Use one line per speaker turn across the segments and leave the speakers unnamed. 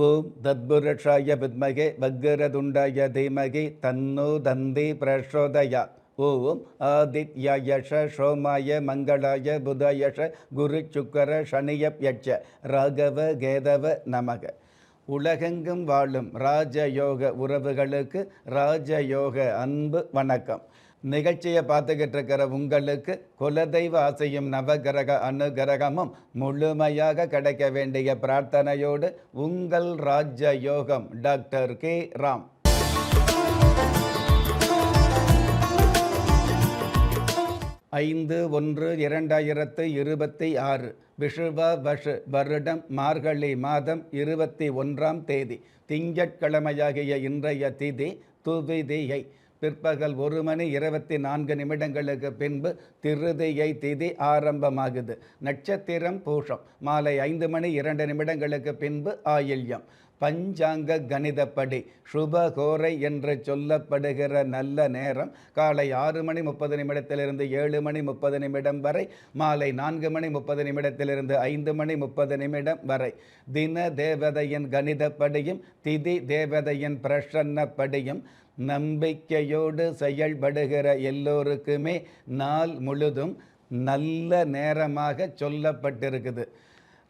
ஓம் தத்புருஷாய வித்மகே வக்ரதுண்டாய தீமகி தன்னோ தந்தி பிரசோதயா. ஓம் ஆதித்யாயஷ சோமாய மங்களாய புதயஷ குரு சுக்கர சனியப்யட்ச ராகவ கேதவ நமக. உலகெங்கும் வாழும் ராஜயோக உறவுகளுக்கு ராஜயோக அன்பு வணக்கம். நிகழ்ச்சியை பார்த்துக்கிட்டு இருக்கிற உங்களுக்கு குலதெய்வ ஆசையும் நவகிரக அனுகிரகமும் முழுமையாக கிடைக்க வேண்டிய பிரார்த்தனையோடு உங்கள் ராஜயோகம் டாக்டர் கே. ராம். ஐந்து ஒன்று இரண்டாயிரத்து இருபத்தி ஆறு விஷுவ வஷு வருடம் மார்கழி மாதம் இருபத்தி ஒன்றாம் தேதி திங்கட்கிழமையாகிய இன்றைய திதி துவிதியை பிற்பகல் ஒரு மணி இருபத்தி நான்கு நிமிடங்களுக்கு பின்பு திருதியை திதி ஆரம்பமாகுது. நட்சத்திரம் பூஷம். மாலை ஐந்து மணி இரண்டு நிமிடங்களுக்கு பின்பு ஆயில்யம். பஞ்சாங்க கணிதப்படி சுபகோரை என்று சொல்லப்படுகிற நல்ல நேரம் காலை ஆறு மணி முப்பது நிமிடத்திலிருந்து ஏழு மணி முப்பது நிமிடம் வரை மாலை நான்கு மணி முப்பது நிமிடத்திலிருந்து ஐந்து மணி முப்பது நிமிடம் வரை. தின தேவதையின் கணிதப்படியும் திதி தேவதையின் பிரசன்னப்படியும் நம்பிக்கையோடு செயல்படுகிற எல்லோருக்குமே நாள் முழுதும் நல்ல நேரமாக சொல்லப்பட்டிருக்குது.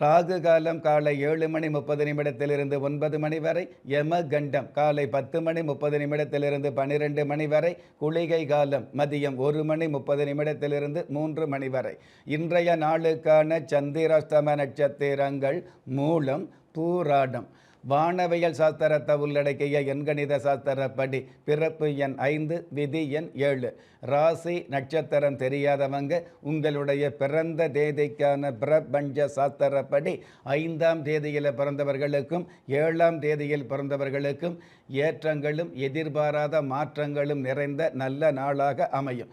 ராகு காலம் காலை ஏழு மணி முப்பது நிமிடத்திலிருந்து ஒன்பது மணி வரை யம கண்டம் காலை பத்து மணி முப்பது நிமிடத்திலிருந்து பன்னிரெண்டு மணி வரை குளிகை காலம். மதியம் ஒரு மணி முப்பது நிமிடத்திலிருந்து மூன்று மணி வரை. இன்றைய நாளுக்கான சந்திராஸ்தம நட்சத்திரங்கள் மூலம் பூராடம் வானவியல் சாஸ்திரத்தை உள்ளடக்கிய எண்கணித சாஸ்திரப்படி பிறப்பு எண் ஐந்து விதி எண் ஏழு. ராசி நட்சத்திரம் தெரியாதவங்க உங்களுடைய பிறந்த தேதிக்கான பிரபஞ்ச சாஸ்திரப்படி ஐந்தாம் தேதியில் பிறந்தவர்களுக்கும் ஏழாம் தேதியில் பிறந்தவர்களுக்கும் ஏற்றங்களும் எதிர்பாராத மாற்றங்களும் நிறைந்த நல்ல நாளாக அமையும்.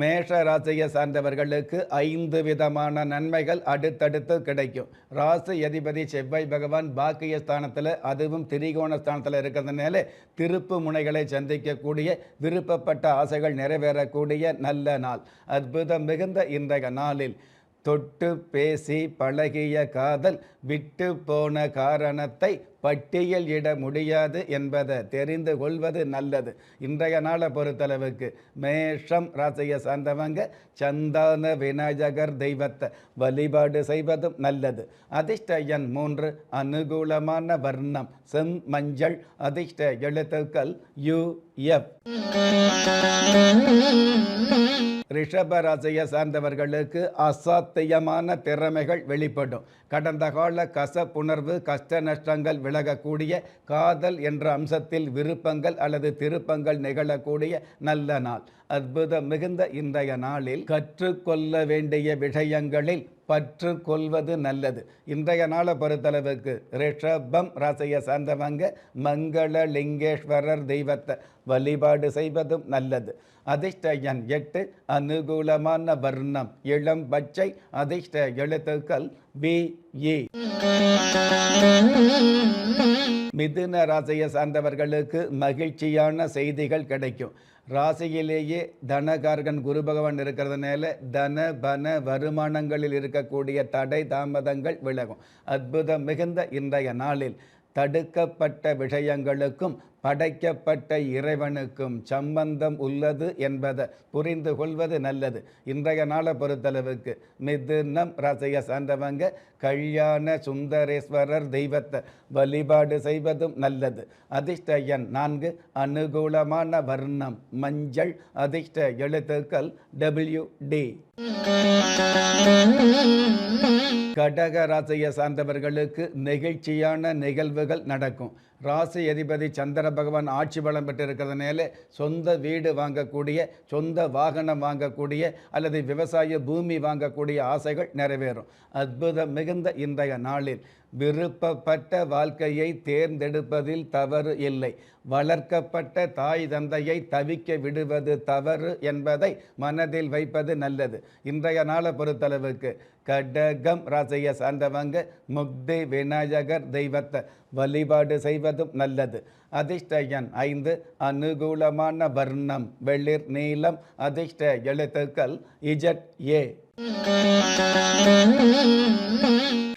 மேஷ ராசியை சார்ந்தவர்களுக்கு ஐந்து விதமான நன்மைகள் அடுத்தடுத்து கிடைக்கும். ராசி அதிபதி செவ்வாய் பகவான் பாக்கிய ஸ்தானத்தில் அதுவும் திரிகோண ஸ்தானத்தில் இருக்கிறதுனால திருப்பு முனைகளை சந்திக்கக்கூடிய விருப்பப்பட்ட ஆசைகள் நிறைவேறக்கூடிய நல்ல நாள். அற்புதம் மிகுந்த இன்றைய நாளில். தொட்டு பேசி பழகிய காதல் விட்டு போன காரணத்தை பட்டியல் இட முடியாது என்பதை தெரிந்து கொள்வது நல்லது. இன்றைய நாளை பொறுத்தளவுக்கு மேஷம் ராசியை சார்ந்தவங்க சந்தான விநாயகர் தெய்வத்தை வழிபாடு செய்வதும் நல்லது. அதிர்ஷ்ட எண் மூன்று அனுகூலமான வர்ணம் செம் மஞ்சள் அதிர்ஷ்ட எழுத்துக்கள் யு எஃப். ரிஷப ராசியை சார்ந்தவர்களுக்கு அசாத்தியமான திறமைகள் வெளிப்படும். கடந்த கால கசப்புணர்வு கஷ்ட நஷ்டங்கள் விலகக்கூடிய காதல் என்ற அம்சத்தில் விருப்பங்கள் அல்லது திருப்பங்கள் நிகழக்கூடிய நல்ல நாள். அற்புதம் மிகுந்த இன்றைய நாளில் கற்றுக்கொள்ள வேண்டிய விஷயங்களில் பற்று கொள்வது நல்லது. இன்றைய நாளை பொறுத்தளவுக்கு ரிஷபம் ராசியை சார்ந்தவங்க மங்கள லிங்கேஸ்வரர் தெய்வத்தை வழிபாடு செய்வதும் நல்லது. அதிர்ஷ்ட எண் எட்டு அனுகூலமான வர்ணம். இளம் பச்சை அதிர்ஷ்ட எழுத்துக்கள் பி இ மிதுன ராசியை சார்ந்தவர்களுக்கு மகிழ்ச்சியான செய்திகள் கிடைக்கும். ராசியிலேயே தனகார்கன் குரு பகவான் இருக்கிறதுனால தன பன வருமானங்களில் இருக்கக்கூடிய தடை தாமதங்கள் விலகும். அற்புதம் மிகுந்த இன்றைய நாளில் தடுக்கப்பட்ட விஷயங்களுக்கும் படைக்கப்பட்ட இறைவனுக்கும் சம்பந்தம் உள்ளது என்பதை புரிந்து கொள்வது நல்லது. இன்றைய நாளை பொறுத்தளவுக்கு மிதுனம் ரசைய சார்ந்தவங்க கல்யாண சுந்தரேஸ்வரர் தெய்வத்தை வழிபாடு செய்வதும் நல்லது. அதிர்ஷ்ட எண் நான்கு அனுகூலமான வர்ணம் மஞ்சள் அதிர்ஷ்ட எழுத்துக்கள் டபிள்யூ டி கடக ராசியை சார்ந்தவர்களுக்கு நெகிழ்ச்சியான நிகழ்வுகள் நடக்கும். ராசி அதிபதி சந்திர பகவான் ஆட்சி பலம் பெற்றிருக்கிறதுனால சொந்த வீடு வாங்கக்கூடிய சொந்த வாகனம் வாங்கக்கூடிய அல்லது விவசாய பூமி வாங்கக்கூடிய ஆசைகள் நிறைவேறும். அற்புதம் மிகுந்த இன்றைய நாளில். விருப்பப்பட்ட வாழ்க்கையை தேர்ந்தெடுப்பதில் தவறு இல்லை. வளர்க்கப்பட்ட தாய் தந்தையை தவிக்க விடுவது தவறு என்பதை மனதில் வைப்பது நல்லது. இன்றைய நாளை பொறுத்தளவுக்கு கடகம் ராசியை சார்ந்தவங்க முக்தி விநாயகர் தெய்வத்தை வழிபாடு செய்வதும் நல்லது. அதிர்ஷ்ட எண் ஐந்து அனுகூலமான வர்ணம் வெளிர் நீளம் அதிர்ஷ்ட எழுத்துக்கள் இஜட் ஏ.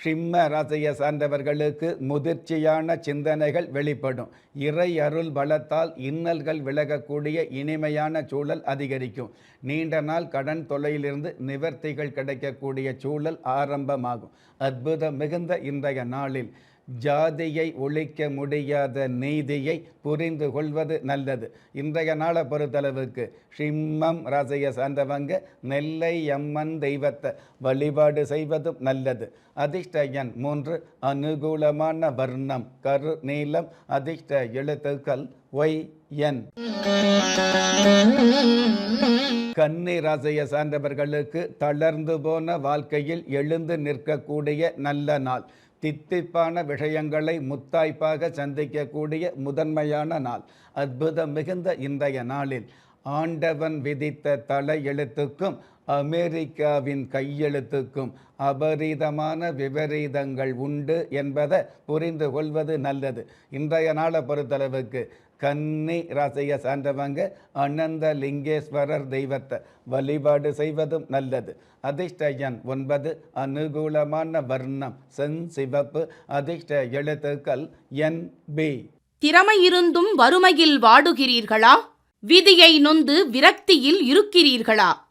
சிம்ம ராசியை சார்ந்தவர்களுக்கு முதிர்ச்சியான சிந்தனைகள் வெளிப்படும். இறை அருள் பலத்தால் இன்னல்கள் விலகக்கூடிய இனிமையான சூழல் அதிகரிக்கும். நீண்ட நாள் கடன் தொல்லையிலிருந்து நிவர்த்திகள் கிடைக்கக்கூடிய சூழல் ஆரம்பமாகும். அற்புதம் மிகுந்த இன்றைய நாளில் ஜாதியை ஒழிக்க முடியாத நீதியை புரிந்து கொள்வது நல்லது. இன்றைய நாளை பொறுத்தளவுக்கு சிம்மம் ராசியை சார்ந்தவங்க நெல்லை அம்மன் தெய்வத்தை வழிபாடு செய்வதும் நல்லது. அதிர்ஷ்ட எண் மூன்று அனுகூலமான வர்ணம் கரு நீளம் அதிர்ஷ்ட எழுத்துக்கள் ஒய் என். கன்னி ராசியை சார்ந்தவர்களுக்கு தளர்ந்து போன வாழ்க்கையில் எழுந்து நிற்கக்கூடிய நல்ல நாள். தித்திப்பான விஷயங்களை முத்தாய்ப்பாக சந்திக்கக்கூடிய முதன்மையான நாள். அற்புதம் மிகுந்த இன்றைய நாளில் ஆண்டவன் விதித்த தலை எழுத்துக்கும் அமெரிக்காவின் கையெழுத்துக்கும் அபரீதமான விபரீதங்கள் உண்டு என்பதை புரிந்து கொள்வது நல்லது. இன்றைய நாளை பொறுத்தளவுக்கு கன்னி ராசியை சார்ந்தவங்க அனந்த லிங்கேஸ்வரர் தெய்வத்தை வழிபாடு செய்வதும் நல்லது. அதிர்ஷ்ட எண் ஒன்பது அனுகூலமான வர்ணம் சென் சிவப்பு அதிர்ஷ்ட எழுத்துக்கள் என் பி.
திறமை இருந்தும் வறுமையில் வாடுகிறீர்களா? விதியை நொந்து விரக்தியில் இருக்கிறீர்களா?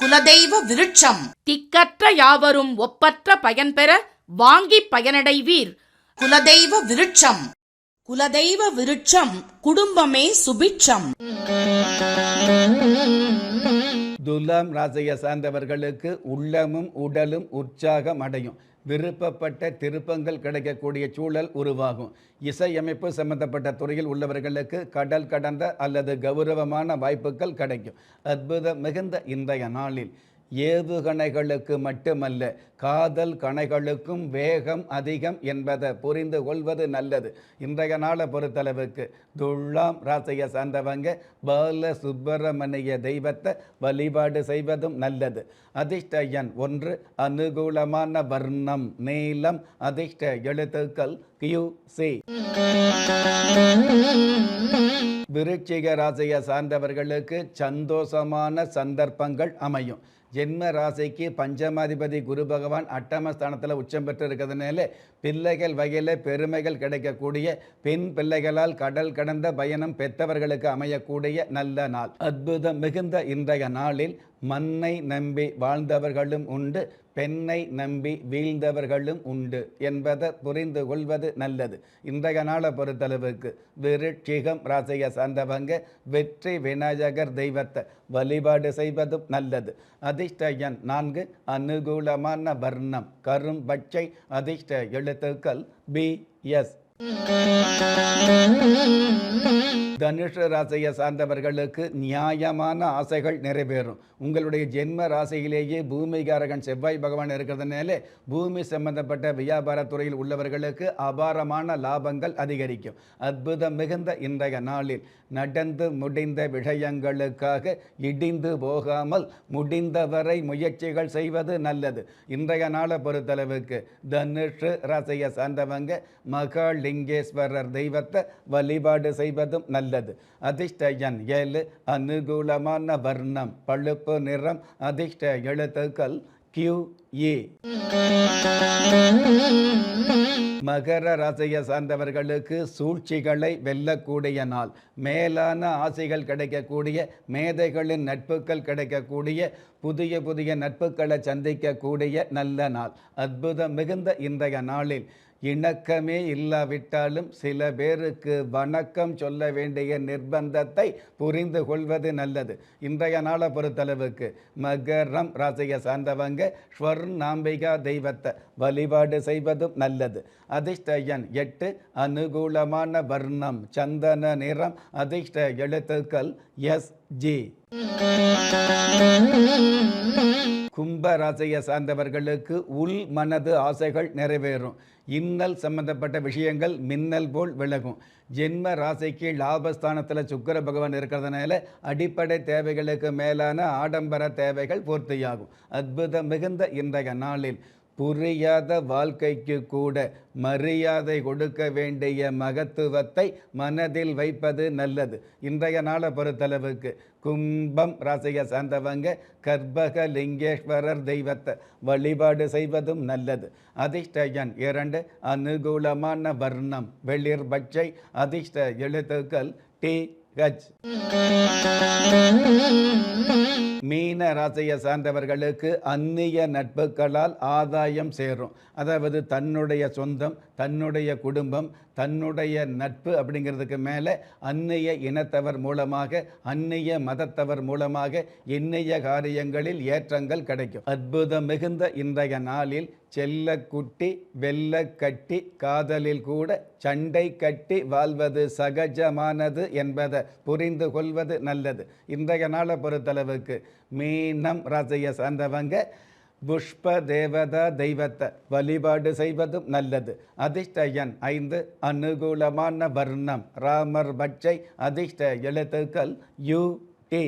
குலதெய்வ விருட்சம். திக்கற்ற யாவரும் ஒப்பற்ற பயன் பெற வாங்கி பயனடைவீர். குலதெய்வ விருட்சம். குலதெய்வ விருட்சம் குடும்பமே சுபிட்சம்.
துலாம் ராசியை சார்ந்தவர்களுக்கு உள்ளமும் உடலும் உற்சாகம் அடையும். விருப்பப்பட்ட திருப்பங்கள் கிடைக்கக்கூடிய சூழல் உருவாகும். இசையமைப்பு சம்பந்தப்பட்ட துறையில் உள்ளவர்களுக்கு கடல் கடந்த அல்லது கௌரவமான வாய்ப்புகள் கிடைக்கும். அற்புதம் மிகுந்த இன்றைய நாளில் ஏவுகணைகளுக்கு மட்டுமல்ல காதல் கணைகளுக்கும் வேகம் அதிகம் என்பதை புரிந்து கொள்வது நல்லது. இன்றைய நாளை பொறுத்தளவுக்கு துலாம் ராசியை சார்ந்தவங்க பால சுப்பிரமணிய தெய்வத்தை வழிபாடு செய்வதும் நல்லது. அதிர்ஷ்ட எண் ஒன்று அனுகூலமான வர்ணம் நீளம் அதிர்ஷ்ட எழுத்துக்கள் கியூ சி விருச்சிக ராசியை சார்ந்தவர்களுக்கு சந்தோஷமான சந்தர்ப்பங்கள் அமையும். ஜென்ம ராசிக்கு பஞ்சமாதிபதி குரு பகவான் அட்டமஸ்தானத்தில் உச்சம் பெற்று இருக்கிறதுனால பிள்ளைகள் வகையில் பெருமைகள் கிடைக்கக்கூடிய பெண் பிள்ளைகளால் கடல் கடந்த பயணம் பெற்றவர்களுக்கு அமையக்கூடிய நல்ல நாள். அற்புதம் மிகுந்த இன்றைய நாளில் மண்ணை நம்பி வாழ்ந்தவர்களும் உண்டு பெண்ணை நம்பி வீழ்ந்தவர்களும் உண்டு என்பதை புரிந்து கொள்வது நல்லது. இன்றைய நாளை பொறுத்தளவுக்கு விருட்சிகம் ராசியை சார்ந்தவங்க வெற்றி விநாயகர் தெய்வத்தை வழிபாடு செய்வதும் நல்லது. அதிர்ஷ்டயன் நான்கு அனுகூலமான வர்ணம் கரும் பச்சை அதிர்ஷ்ட எழுத்துக்கள் பி எஸ். தனுஷ ராசியை சார்ந்தவர்களுக்கு நியாயமான ஆசைகள் நிறைவேறும். உங்களுடைய ஜென்ம ராசியிலேயே பூமிகாரகன் செவ்வாய் பகவான் இருக்கிறதுனால பூமி சம்பந்தப்பட்ட வியாபார துறையில் உள்ளவர்களுக்கு அபாரமான லாபங்கள் அதிகரிக்கும். அற்புதம் மிகுந்த இன்றைய நாளில் நடந்து முடிந்த விஷயங்களுக்காக இடிந்து போகாமல் முடிந்தவரை முயற்சிகள் செய்வது நல்லது. இன்றைய நாளை பொறுத்தளவுக்கு தனுஷு ராசியை சார்ந்தவங்க மகாலிங்கேஸ்வரர் தெய்வத்தை வழிபாடு செய்வதும் நல்லது. அதிர்ஷ்ட எண் ஏழு அனுகூலமான வர்ணம் பழுப்பு நிறம் அதிர்ஷ்ட எழுத்துக்கள் கியூ ஏ. மகர ராசியை சார்ந்தவர்களுக்கு சூழ்ச்சிகளை வெல்லக்கூடிய நாள். மேலான ஆசைகள் கிடைக்கக்கூடிய மேதைகளின் நட்புகள் கிடைக்கக்கூடிய புதிய புதிய நட்புகளை சந்திக்கக்கூடிய நல்ல நாள். அற்புதம் மிகுந்த இன்றைய நாளில். இணக்கமே இல்லாவிட்டாலும் சில பேருக்கு வணக்கம் சொல்ல வேண்டிய நிர்பந்தத்தை புரிந்து கொள்வது நல்லது. இன்றைய நாளை பொறுத்தளவுக்கு மகரம் ராசியை சார்ந்தவங்க ஸ்வர்ணாம்பிகா தெய்வத்தை வழிபாடு செய்வதும் நல்லது. அதிர்ஷ்டயன் எட்டு அனுகூலமான வர்ணம் சந்தன நிறம் அதிர்ஷ்ட எழுத்துக்கள் எஸ் ஜி. கும்ப ராசியை சார்ந்தவர்களுக்கு உள் மனது ஆசைகள் நிறைவேறும். இன்னல் சம்பந்தப்பட்ட விஷயங்கள் மின்னல் போல் விலகும். ஜென்ம ராசிக்கு லாபஸ்தானத்தில் சுக்கிர பகவான் இருக்கிறதுனால அடிப்படை தேவைகளுக்கு மேலான ஆடம்பர தேவைகள் பூர்த்தியாகும். அற்புதம் மிகுந்த இன்றைய நாளில். புரியாத வாழ்க்கைக்கு கூட மரியாதை கொடுக்க வேண்டிய மகத்துவத்தை மனதில் வைப்பது நல்லது. இன்றைய நாளை பொறுத்தளவுக்கு கும்பம் ராசியை சார்ந்தவங்க கர்ப்பக லிங்கேஸ்வரர் தெய்வத்தை வழிபாடு செய்வதும் நல்லது. அதிர்ஷ்டயன் இரண்டு அனுகூலமான வர்ணம். வெளிர் பச்சை அதிர்ஷ்ட எழுத்துக்கள் டி ஹச் மீன ராசியை சார்ந்தவர்களுக்கு அந்நிய நட்புகளால் ஆதாயம் சேரும். அதாவது தன்னுடைய சொந்தம் தன்னுடைய குடும்பம் தன்னுடைய நட்பு அப்படிங்கிறதுக்கு மேலே அந்நிய இனத்தவர் மூலமாக அந்நிய மதத்தவர் மூலமாக இன்னைய காரியங்களில் ஏற்றங்கள் கிடைக்கும். அற்புதம் மிகுந்த இன்றைய நாளில் செல்லக்குட்டி வெல்ல கட்டி காதலில் கூட சண்டை கட்டி வாழ்வது சகஜமானது என்பதை புரிந்து கொள்வது நல்லது. இன்றைய நாளை பொறுத்தளவுக்கு மீனம் ராசியை சார்ந்தவங்க புஷ்ப தேவதா தெய்வத்தை வழிபாடு செய்வதும் நல்லது. அதிர்ஷ்டயன் ஐந்து அனுகூலமான வர்ணம். ராமர் பட்சை அதிர்ஷ்ட எழுத்துக்கள் யு டி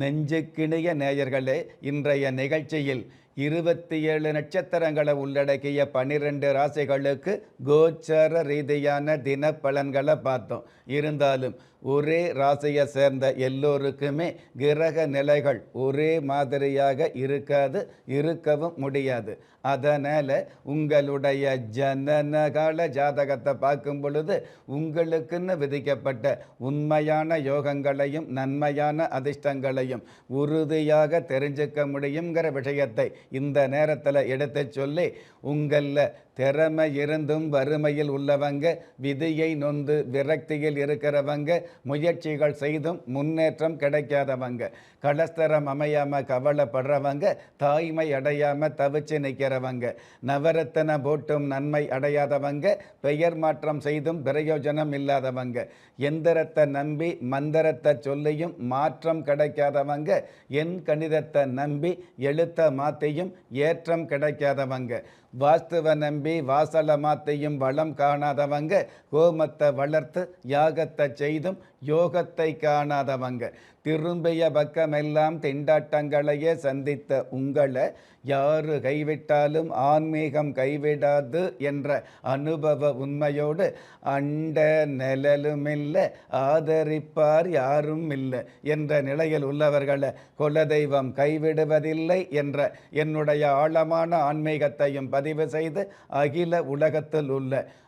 நெஞ்சுக்கிணிய நேயர்களே இன்றைய நிகழ்ச்சியில் இருபத்தி ஏழு நட்சத்திரங்களை உள்ளடக்கிய பன்னிரெண்டு ராசிகளுக்கு கோச்சர ரீதியான தின பலன்களை பார்த்தோம். இருந்தாலும் ஒரே ராசியை சேர்ந்த எல்லோருக்குமே கிரக நிலைகள் ஒரே மாதிரியாக இருக்காது இருக்கவும் முடியாது. அதனால் உங்களுடைய ஜனனகால ஜாதகத்தை பார்க்கும் பொழுது உங்களுக்குன்னு விதிக்கப்பட்ட உண்மையான யோகங்களையும் நன்மையான அதிர்ஷ்டங்களையும் உறுதியாக தெரிஞ்சுக்க முடியுங்கிற விஷயத்தை இந்த நேரத்தில் எடுத்து சொல்லி உங்களில் திறமை இருந்தும் வறுமையில் உள்ளவங்க விதியை நொந்து விரக்தியில் இருக்கிறவங்க முயற்சிகள் செய்தும் முன்னேற்றம் கிடைக்காதவங்க கலஸ்தரம் அமையாமல் கவலைப்படுறவங்க தாய்மை அடையாமல் தவிச்சு நிற்கிறவங்க நவரத்தன போட்டும் நன்மை அடையாதவங்க பெயர் மாற்றம் செய்தும் பிரயோஜனம் இல்லாதவங்க எந்திரத்தை நம்பி மந்திரத்தை சொல்லியும் மாற்றம் கிடைக்காதவங்க என் கணிதத்தை நம்பி எழுத்த மாத்தையும் ஏற்றம் கிடைக்காதவங்க. வாஸ்துவை நம்பி வாசல மாத்தையும் வளம் காணாதவங்க ஹோமத்தை வளர்த்து யாகத்தை செய்தும் யோகத்தை காணாதவங்க. திரும்பிய பக்கமெல்லாம் திண்டாட்டங்களையே சந்தித்த உங்களை யாரு கைவிட்டாலும் ஆன்மீகம் கைவிடாது என்ற அனுபவ உண்மையோடு அண்ட நிழலுமில்லை ஆதரிப்பார் யாரும் இல்லை என்ற நிலையில் உள்ளவர்களை குலதெய்வம் கைவிடுவதில்லை என்ற என்னுடைய ஆழமான ஆன்மீகத்தையும் பதிவு செய்து அகில உலகத்தில் உள்ள